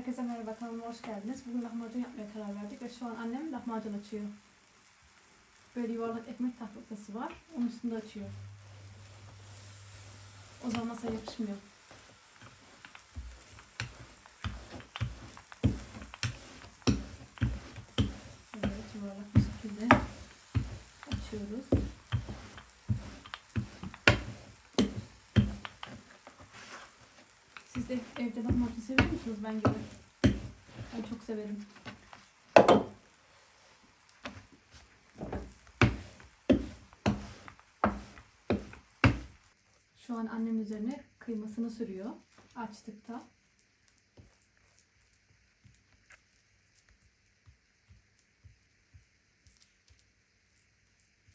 Herkese merhaba kanalıma hoş geldiniz. Bugün lahmacun yapmaya karar verdik ve şu an annem lahmacun açıyor. Böyle yuvarlak ekmek tahtası var. Onun üstünde açıyor. O zaman masaya yapışmıyor. Evet yuvarlak bir şekilde açıyoruz. Siz de evde lahmacun seviyor musunuz ben gibi? Ben çok severim. Şu an annem üzerine kıymasını sürüyor. Açtık da.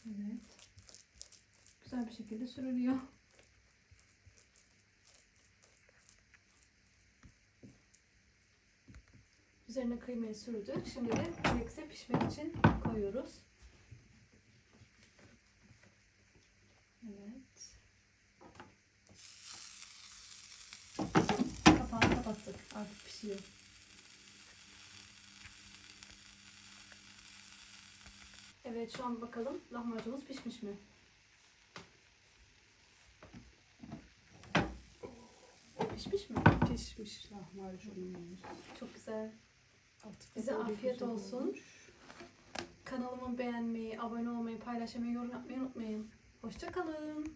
Evet. Güzel bir şekilde sürülüyor. Üzerine kıymayı sürdük. Şimdi de gerekse pişmek için koyuyoruz. Evet. Kapağını kapattık. Artık pişiyor. Evet şu an bakalım lahmacunumuz pişmiş mi? Pişmiş mi? Pişmiş lahmacunumuz. Çok güzel. Bize afiyet olsun. Kanalımı beğenmeyi, abone olmayı, paylaşmayı, yorum yapmayı unutmayın. Hoşçakalın.